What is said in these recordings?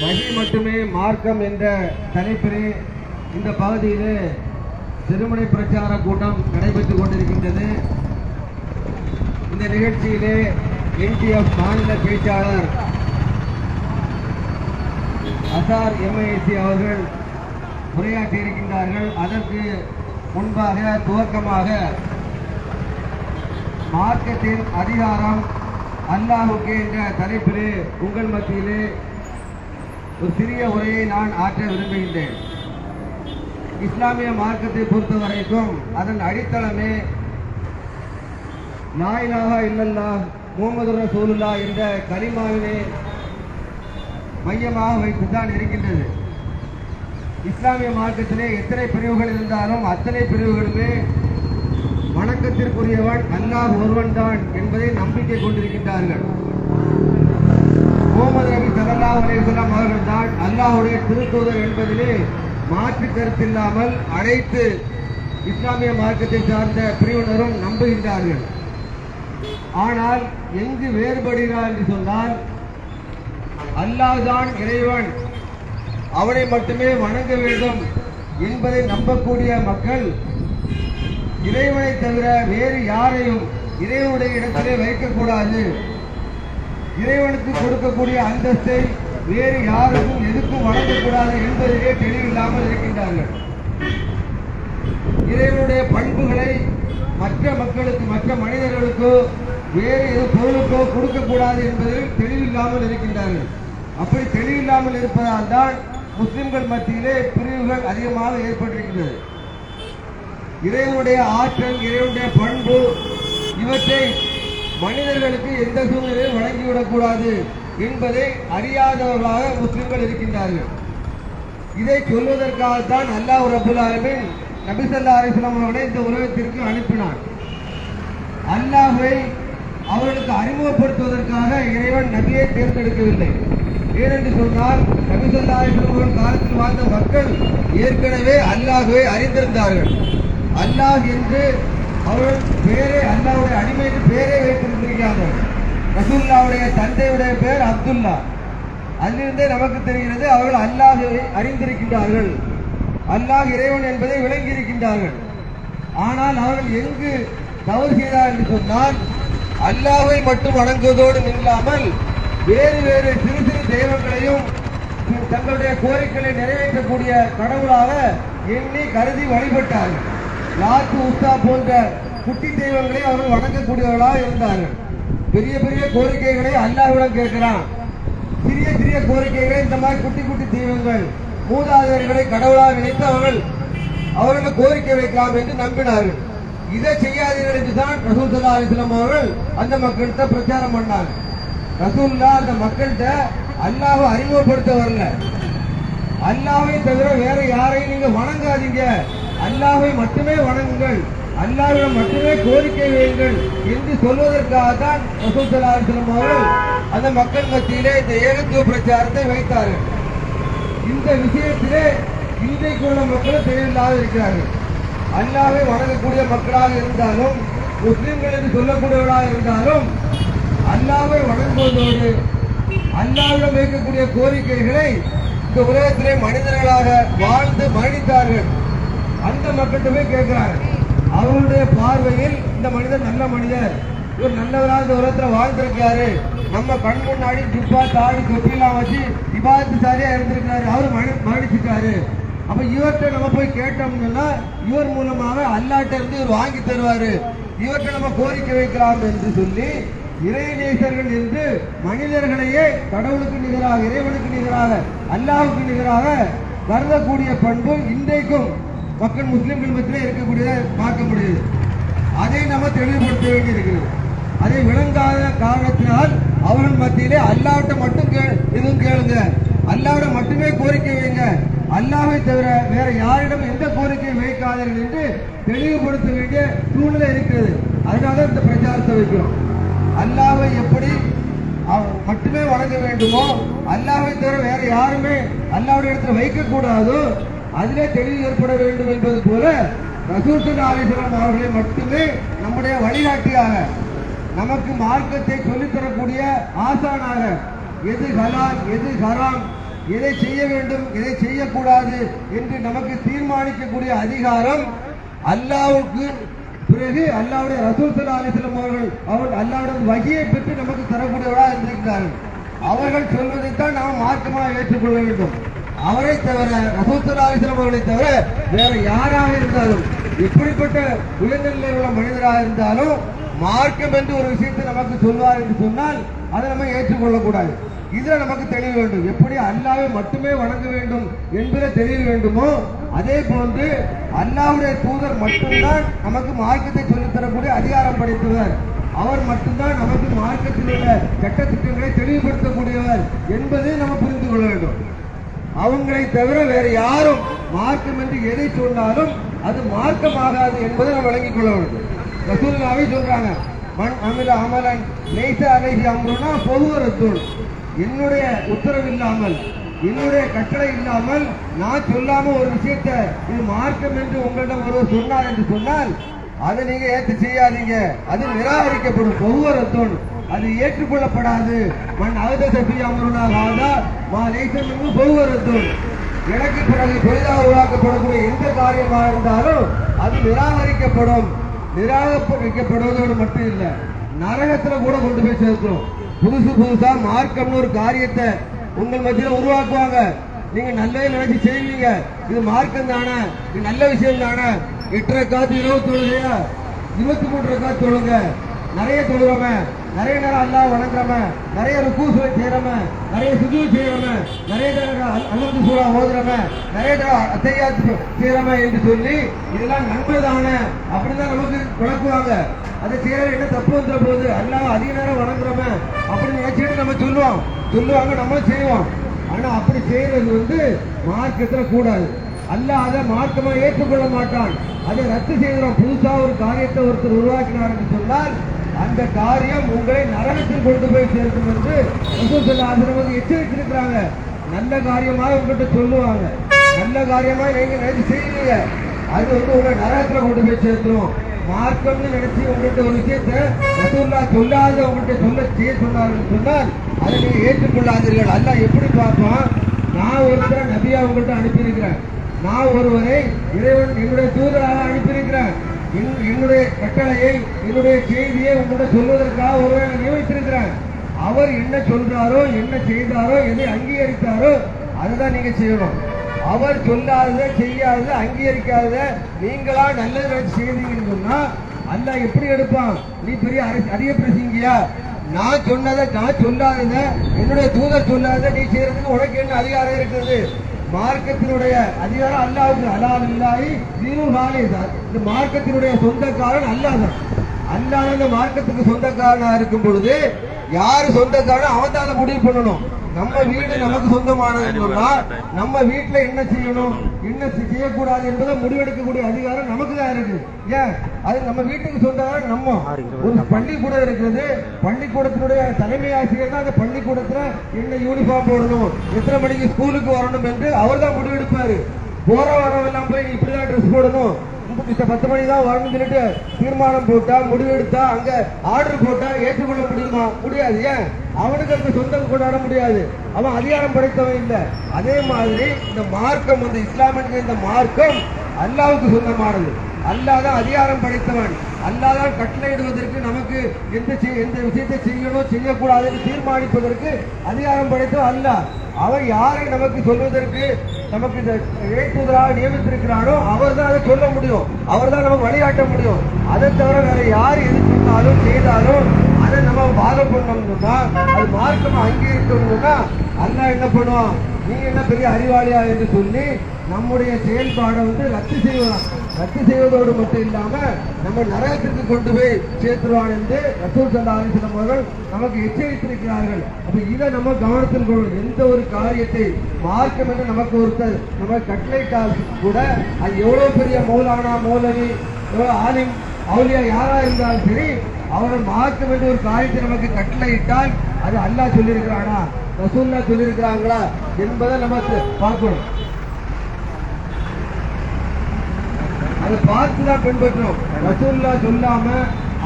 வழி மட்டுமே மார்க்கம் என்ற தலைப்பிலே இந்த பகுதியிலே திருமண பிரச்சார கூட்டம் நடைபெற்றுக் கொண்டிருக்கின்றது. இந்த நிகழ்ச்சியிலே என்டிஎஃப் மாநில பேச்சாளர் அசார் எம்ஐசி அவர்கள் உரையாற்றியிருக்கின்றார்கள் அதற்கு முன்பாக துவக்கமாக மார்க்கத்தின் அதிகாரம் அல்லாஹுக்கு என்ற தலைப்பிலே உங்கள் மத்தியிலே ஒரு சிறிய உரையை நான் ஆற்ற விரும்புகின்றேன். இஸ்லாமிய மார்க்கத்தை பொறுத்த வரைக்கும் அதன் அடித்தளமே நாயிலாக இல்லல்லா முகமது ரசூலுல்லா என்ற கலிமாவினை மையமாக வைத்துதான் இருக்கின்றது. இஸ்லாமிய மார்க்கத்திலே எத்தனை பிரிவுகள் இருந்தாலும் அத்தனை பிரிவுகளுமே வணக்கத்திற்குரியவன் அல்லாஹ் ஒருவன் தான் என்பதை நம்பிக்கை கொண்டிருக்கின்றார்கள். முகமது நபி ஸல்லல்லாஹு அலிசல்லாம் வஸல்லம் அவர்கள் தான் அல்லாஹ்வுடைய திருத்தூதர் என்பதிலே மாற்று கருத்தில்லாமல் அனைத்து இஸ்லாமிய மார்க்கத்தை சார்ந்த பிரிவினரும் நம்புகின்றார்கள். ஆனால் எங்கு வேறுபடுகிறார் என்று சொன்னால் அல்லாஹ் இறைவன். அவனை மட்டுமே வணங்க வேண்டும் என்பதை நம்பக்கூடிய மக்கள் இறைவனை தவிர வேறு யாரையும் இறைவனுடைய இடத்திலே வைக்கக்கூடாது. இறைவனுக்கு கொடுக்கக்கூடிய அந்தஸ்தை வேறு யாருக்கும் எதுக்கும் வழங்கக்கூடாது என்பதிலே தெளிவில்லாமல் இருக்கின்றார்கள். இறைவனுடைய பண்புகளை மற்ற மக்களுக்கு மற்ற மனிதர்களுக்கோ வேறு எது பொருளுக்கோ கொடுக்கக்கூடாது என்பதில் தெளிவில்லாமல் இருக்கின்றார்கள். அப்படி தெளிவில்லாமல் இருப்பதால் தான் முஸ்லிம்கள் மத்தியிலே பிரிவுகள் அதிகமாக ஏற்பட்டிருக்கின்றது. இறைவனுடைய ஆற்றல் இறைவனுடைய பண்பு இவற்றை மனிதர்களுக்கு எந்த சூழ்நிலையும் வழங்கிவிடக்கூடாது என்பதை அறியாதவர்களாக முஸ்லிம்கள் இருக்கின்றார்கள். இதை சொல்வதற்காகத்தான் அல்லாஹ் ரபுல் ஆலமின் நபிசல்லா அலிஸ்லாம் அவர்களை இந்த உலகத்திற்கு அனுப்பினான் அல்லாஹை அவர்களுக்கு அறிமுகப்படுத்துவதற்காக இறைவன் நபியை தேர்ந்தெடுக்கவில்லை. ஏனென்று சொன்னால் நபிசல்லா அலிஸ்லாம் காலத்தில் வாழ்ந்த மக்கள் ஏற்கனவே அல்லாஹுவை அறிந்திருந்தார்கள். அல்லாஹ் என்று அவர்கள் பேரே அல்லாஹ்வுடைய அடிமைக்கு பேரே வைத்திருந்திருக்கிறார்கள் ரசூல்லாவுடைய தந்தையுடைய பேர் அப்துல்லா. அதிலிருந்தே நமக்கு தெரிகிறது அவர்கள் அல்லாஹ் அறிந்திருக்கின்றார்கள். அல்லாஹ் இறைவன் என்பதை விளங்கி இருக்கின்றார்கள் ஆனால் அவர்கள் எங்கு தவறு செய்தார் என்று சொன்னால் அல்லாஹை மட்டும் வணங்குவதோடு நில்லாமல் வேறு வேறு சிறு சிறு தெய்வங்களையும் தங்களுடைய கோரிக்கைகளை நிறைவேற்றக்கூடிய கடவுளாக எண்ணி கருதி வழிபட்டார்கள். லாத்து உஸ்தா போன்ற குட்டி தெய்வங்களை அவர்கள் வணங்கக்கூடியவர்களாக இருந்தார்கள். பெரிய பெரிய கோரிக்கைகளை அல்லாஹ்விடம் கேட்கிறான். சிறிய சிறிய கோரிக்கைகளை இந்த மாதிரி குட்டி குட்டி தெய்வங்கள் மூதாதையர்களை கடவுளாக நினைத்து அவர்கள் அவர்கள் கோரிக்கை வைக்கலாம் என்று நம்பினார்கள். இதை செய்யாதீர்கள் என்றுதான் ரசூல் சல்லா அலிஸ்லாம் அவர்கள் அந்த மக்கள்கிட்ட பிரச்சாரம் பண்ணாங்க. ரசூல்லா அந்த மக்கள்கிட்ட அல்லாவை அறிமுகப்படுத்த வரல. அல்லாவை தவிர வேற யாரையும் நீங்க வணங்காதீங்க. அல்லாஹை மட்டுமே வணங்குங்கள். அல்லாவிடம் மட்டுமே கோரிக்கை வையுங்கள் என்று சொல்வதற்காக தான் வசூசலாசிரம் அவர்கள் அந்த மக்கள் மத்தியிலே இந்த ஏகத்துவ பிரச்சாரத்தை வைத்தார்கள். இந்த விஷயத்திலே இன்றைக்கு உள்ள மக்களும் தெளிவில்லாத இருக்கிறார்கள். அல்லாவை வணங்கக்கூடிய மக்களாக இருந்தாலும் முஸ்லிம்கள் என்று சொல்லக்கூடியவர்களாக இருந்தாலும் அல்லாவை வணங்குவதோடு அல்லாவிடம் வைக்கக்கூடிய கோரிக்கைகளை இந்த உலகத்திலே மனிதர்களாக வாழ்ந்து மரணித்தார்கள். அந்த மக்கள்கிட்ட போய் கேட்கிறாங்க பார்வையில் இந்த மனிதர் நல்ல மனிதர். இவர் நல்லவராக இந்த உலகத்துல வாழ்ந்திருக்காரு. நம்ம கண் முன்னாடி துப்பா தாடி தொப்பிலாம் வச்சு விவாதத்து சாரியா இருந்திருக்காரு. அவர் மரணி- மரணிச்சிட்டாரு அப்ப இவர்கிட்ட நம்ம போய் கேட்டோம்னா இவர் மூலமாக அல்லாட்ட இருந்து இவர் வாங்கி தருவாரு. இவர்கிட்ட நம்ம கோரிக்கை வைக்கலாம் என்று சொல்லி இறைநேசர்கள் என்று மனிதர்களையே கடவுளுக்கு நிகராக இறைவனுக்கு நிகராக அல்லாவுக்கு நிகராக கருதக்கூடிய பண்பு இன்றைக்கும் மக்கள் முஸ்லீம்கள் மத்தியிலே இருக்கக்கூடிய பார்க்க முடியுது. அதை நம்ம தெளிவுபடுத்த வேண்டி இருக்கிறது அதை விளங்காத காரணத்தினால் அவர்கள் மத்தியிலே அல்லாவிட்ட மட்டும் கே எதுவும் கேளுங்க. அல்லாவிட மட்டுமே கோரிக்கை வைங்க. அல்லாவை தவிர வேற யாரிடம் எந்த கோரிக்கையும் வைக்காதீர்கள் என்று தெளிவுபடுத்த வேண்டிய சூழ்நிலை இருக்கிறது. அதனால இந்த பிரச்சாரத்தை வைக்கிறோம். அல்லாவை எப்படி மட்டுமே வழங்க வேண்டுமோ அல்லாவை தவிர வேற யாருமே அல்லாவுடைய இடத்துல வைக்க கூடாதோ அதிலே தெளிவு ஏற்பட வேண்டும் என்பது போல ரசூல் ஆலிஸ்லாம் அவர்களை மட்டுமே நம்முடைய வழிகாட்டியாக நமக்கு மார்க்கத்தை சொல்லித் தரக்கூடிய ஆசானாக எது ஹலால் எது ஹராம் எதை செய்ய வேண்டும் எதை செய்யக்கூடாது என்று நமக்கு தீர்மானிக்கக்கூடிய அதிகாரம் அல்லாவுக்கு. பிறகு அல்லாவுடைய ரசூல் சல்லா அலிஸ்லாம் அவர்கள் அவர் அல்லாவுடைய வகையை பெற்று நமக்கு தரக்கூடியவராக இருந்திருக்கிறார்கள். அவர்கள் சொல்வதைத்தான் நாம் மார்க்கமாக ஏற்றுக்கொள்ள வேண்டும். அவரை தவிர ரசூல் அவர்களை தவிர வேற யாராக இருந்தாலும் இப்படிப்பட்ட உயர்நிலையில் உள்ள மனிதராக இருந்தாலும் மார்க்கம் என்று ஒரு விஷயத்தை நமக்கு சொல்வார் என்று சொன்னால் அதை நம்ம ஏற்றுக்கொள்ளக்கூடாது. இதுல நமக்கு தெளிவு வேண்டும். எப்படி அல்லாவை மட்டுமே வணங்க வேண்டும் என்பதை தெளிவு வேண்டுமோ அதே போன்று அல்லாவுடைய தூதர் மட்டும்தான் நமக்கு மார்க்கத்தை சொல்லித் தரக்கூடிய அதிகாரம் படைத்தவர். அவர் மட்டும்தான் நமக்கு மார்க்கத்தில் உள்ள சட்ட திட்டங்களை தெளிவுபடுத்தக்கூடியவர் என்பதை நம்ம புரிந்து கொள்ள வேண்டும். அவங்களை தவிர வேறு யாரும் மார்க்கம் என்று எதை சொன்னாலும் அது மார்க்கமாகாது என்பதை நாம் வழங்கிக் கொள்ள வேண்டும். ரசூலுல்லாவே சொல்றாங்க மண் அமில அமலன் லேச அலைஹி அம்ருனா பொதுவரத்துள் என்னுடைய உத்தரவு இல்லாமல் என்னுடைய கட்டளை இல்லாமல் நான் சொல்லாம ஒரு விஷயத்தை இது மார்க்கம் என்று உங்களிடம் ஒருவர் சொன்னார் என்று சொன்னால் அதை நீங்க ஏற்று செய்யாதீங்க. அது நிராகரிக்கப்படும். பொதுவரத்துள் அது ஏற்றுக்கொள்ளப்படாது. மண் அழுத சபி அமருனாக மா லேசம் பொதுவரத்துள் எனக்கு பிறகு பெரிதாக உருவாக்கப்படக்கூடிய எந்த காரியமாக இருந்தாலும் அது நிராகரிக்கப்படும். நிராகரிக்கப்படுவதோடு மட்டும் இல்லை நரகத்துல கூட கொண்டு போய் சேர்க்கிறோம். புதுசு புதுசா மார்க்கம்னு ஒரு காரியத்தை உங்கள் மத்தியில உருவாக்குவாங்க. நீங்க நல்லதை நினைச்சு செய்வீங்க. இது மார்க்கம் தானே இது நல்ல விஷயம் தானே. எட்டரை காத்து இருபத்தி ஒழுங்கையா இருபத்தி மூன்று காத்து தொழுங்க. நிறைய தொழுகிறோமே நிறைய நேரம் அல்லாஹ் வணங்குறோமே நிறைய ருக்கு செய்யறோமே நிறைய சுஜு செய்யறோமே நிறைய நேரம் அல்லது சூழா ஓதுறோமே நிறைய நேரம் அத்தையாத்து செய்யறோமே என்று சொல்லி இதெல்லாம் நன்மை தானே அப்படிதான் நமக்கு விளக்குவாங்க. அதை செய்கிற என்ன தப்பு வந்துட போகுது அல்லாஹ் அதிக நேரம் வணங்குறோமே அப்படின்னு நினைச்சிட்டு நம்ம சொல்லுவோம். சொல்லுவாங்க நம்ம செய்வோம். ஆனா அப்படி செய்யறது வந்து மார்க்கத்துல கூடாது. அல்லாஹ் அதை மார்க்கமா ஏற்றுக்கொள்ள மாட்டான். அதை ரத்து செய்கிறோம் புதுசா ஒரு காரியத்தை ஒருத்தர் உருவாக்கினார் என்று சொன்னால் அந்த காரியம் உங்களை நரகத்தில் கொண்டு போய் சேர்க்கும் என்று ரசூல் வந்து எச்சரித்திருக்கிறாங்க. நல்ல காரியமாக உங்கள்கிட்ட சொல்லுவாங்க. நல்ல காரியமாக நீங்கள் நினைச்சு செய்வீங்க அது வந்து உங்களை நரகத்தில் கொண்டு போய் சேர்த்துரும். மார்க்கம்னு நினைச்சு உங்கள்கிட்ட ஒரு விஷயத்தை ரசூல்லா சொல்லாத உங்கள்கிட்ட சொல்ல செய்ய சொன்னார்கள் சொன்னால் அதை நீங்கள் ஏற்றுக்கொள்ளாதீர்கள். அல்ல எப்படி பார்ப்போம் நான் ஒருத்தரை நபியா உங்கள்கிட்ட அனுப்பியிருக்கிறேன். நான் ஒருவரை இறைவன் என்னுடைய தூதராக அனுப்பியிருக்கிறேன். என்னுடைய கட்டளையை என்னுடைய செய்தியை உங்கள்கிட்ட சொல்வதற்காக ஒருவரை நான் அவர் என்ன சொல்றாரோ என்ன செய்தாரோ எதை அங்கீகரித்தாரோ அதுதான் நீங்க செய்யணும். அவர் சொல்லாதத செய்யாதத அங்கீகரிக்காத நீங்களா நல்லது நினைச்சு செய்தீங்கன்னு சொன்னா எப்படி எடுப்பான்? நீ பெரிய அதிக பிரசிங்கியா? நான் சொன்னதை நான் சொல்லாதத என்னுடைய தூதர் சொல்லாத நீ செய்யறதுக்கு உனக்கு என்ன அதிகாரம் இருக்குது மார்க்கத்தினுடைய அதிகாரம் அல்லாவுக்கு அல்லாஹ் இல்லாஹி தீனுல் சார். இந்த மார்க்கத்தினுடைய சொந்தக்காரன் அல்லாஹ் அல்லாத அல்லாஹ் இந்த மார்க்கத்துக்கு சொந்தக்காரனா இருக்கும் பொழுது யாரு சொந்தக்காரன் அவன் தான் முடிவு பண்ணணும். நம்ம வீடு நமக்கு சொந்தமானதுன்னு சொன்னா நம்ம வீட்டுல என்ன செய்யணும்? என்ன செய்யக்கூடாது என்பதை முடிவெடுக்கக்கூடிய அதிகாரம் நமக்கு தான் இருக்கு. ஏன்? அது நம்ம வீட்டுக்கு சொந்தக்காரன் நம்ம. ஒரு பள்ளிக்கூடம் இருக்கிறது பள்ளிக்கூடத்தினுடைய தலைமை ஆசிரியர் தான் அந்த பள்ளிக்கூடத்துல என்ன யூனிஃபார்ம் போடணும் எத்தனை மணிக்கு ஸ்கூலுக்கு வரணும் என்று அவர் தான் முடிவெடுப்பாரு. போற வரவெல்லாம் போய் இப்படிதான் ட்ரெஸ் போடணும். இந்த பத்து மணி தான் வரணும்னு சொல்லிட்டு தீர்மானம் போட்டா முடிவெடுத்தா அங்க ஆர்டர் போட்டா ஏற்றுக்கொள்ள முடியுமா? முடியாது. ஏன்? அவனுக்கு அந்த சொந்தம் கொண்டாட முடியாது. அவன் அதிகாரம் படைத்தவன் இல்ல. அதே மாதிரி இந்த மார்க்கம் வந்து இஸ்லாமிய இந்த மார்க்கம் அல்லாவுக்கு சொந்தமானது. அல்லாதான் அதிகாரம் படைத்தவன். அல்லாதான் கட்டளையிடுவதற்கு நமக்கு எந்த செய்- எந்த விஷயத்தை செய்யணும் செய்யக்கூடாதுன்னு தீர்மானிப்பதற்கு அதிகாரம் படைத்தவன் அல்லாஹ் அவன் யாரை நமக்கு சொல்வதற்கு நமக்கு இந்த இழைப்புதலாக நியமித்திருக்கிறானோ தான் சொல்ல முடியும். அவர் தான் நமக்கு வழிகாட்ட முடியும். அதை தவிர வேற யார் எது சொன்னாலும் செய்தாலும் அதை நம்ம பாதை பண்ணணும்னா அது மார்க்கமாக அங்கீகரிக்கணும்னா அல்லாஹ் என்ன பண்ணுவான்? நீ என்ன பெரிய அறிவாளியா என்று சொல்லி நம்முடைய செயல்பாடை வந்து ரத்து செய்வான். ரத்து செய்வதோடு மட்டும் இல்லாம நம்ம நரகத்திற்கு கொண்டு போய் சேர்த்துருவான் என்று ரசூல் சல்லா அவர்கள் நமக்கு எச்சரித்திருக்கிறார்கள். அப்ப இதை நம்ம கவனத்தில் கொள்ளும் எந்த ஒரு காரியத்தை மார்க்கம் என்று நமக்கு ஒருத்தர் நம்ம கட்டளைட்டால் கூட அது எவ்வளவு பெரிய மௌலானா மௌலவி ஆலிம் அவளியா யாரா இருந்தாலும் சரி அவர்கள் மார்க்கம் என்று ஒரு காரியத்தை நமக்கு கட்டளையிட்டால் அது அல்லாஹ் சொல்லியிருக்கிறானா? ரசூல்லா சொல்லியிருக்கிறாங்களா என்பதை நம்ம பார்க்கணும். அதை பார்த்து தான் பின்பற்றணும் ரசூல்லா சொல்லாம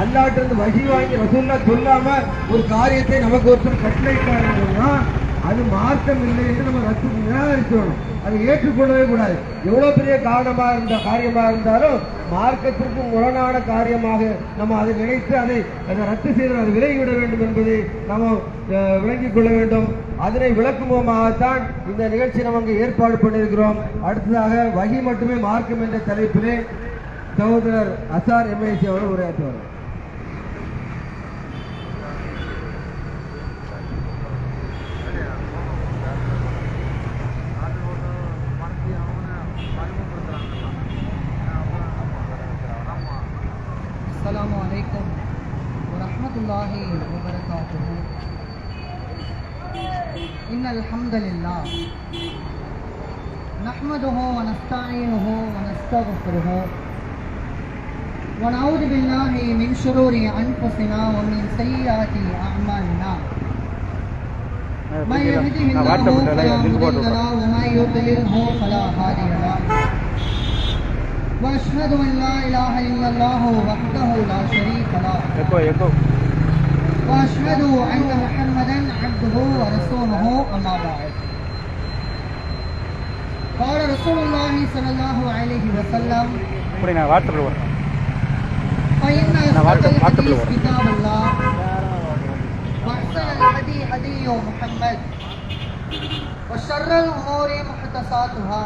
அல்லாட்டிருந்து வகி வாங்கி ரசூல்லா சொல்லாம ஒரு காரியத்தை நமக்கு ஒருத்தர் கட்டளையிட்டாருன்னா அது மார்க்கம் இல்லை என்று நம்ம ரத்து நிராகரிக்கணும். அதை ஏற்றுக்கொள்ளவே கூடாது. எவ்வளவு பெரிய காரணமாக இருந்த காரியமாக இருந்தாலும் மார்க்கத்திற்கு முரணான காரியமாக நம்ம அதை நினைத்து அதை அதை ரத்து செய்து அதை விலகிவிட வேண்டும் என்பதை நாம் விளங்கிக் கொள்ள வேண்டும். அதனை விளக்குவோமாகத்தான் இந்த நிகழ்ச்சி நம்ம அங்கே ஏற்பாடு பண்ணியிருக்கிறோம். அடுத்ததாக வகி மட்டுமே மார்க்கம் என்ற தலைப்பிலே சகோதரர் அசார் எம்ஏசி அவர்கள் உரையாற்றுவார். الله وبركاته. إن الحمد لله نحمده ونستعينه ونستغفره ونعوذ بالله من شرور أنفسنا ومن سيئات أعمالنا. من يهده الله فلا مضل له ومن يضلله فلا هادي له. وأشهد أن لا إله إلا الله وحده لا شريك له. وأشهد أن محمدا عبده ورسوله أما بعد. قال رسول الله صلى الله عليه وسلم فإن أصدق الحديث كتاب الله وأحسن الهدي هدي محمد وشر الأمور محدثاتها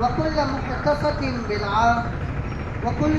وكل محدثة بدعة وكل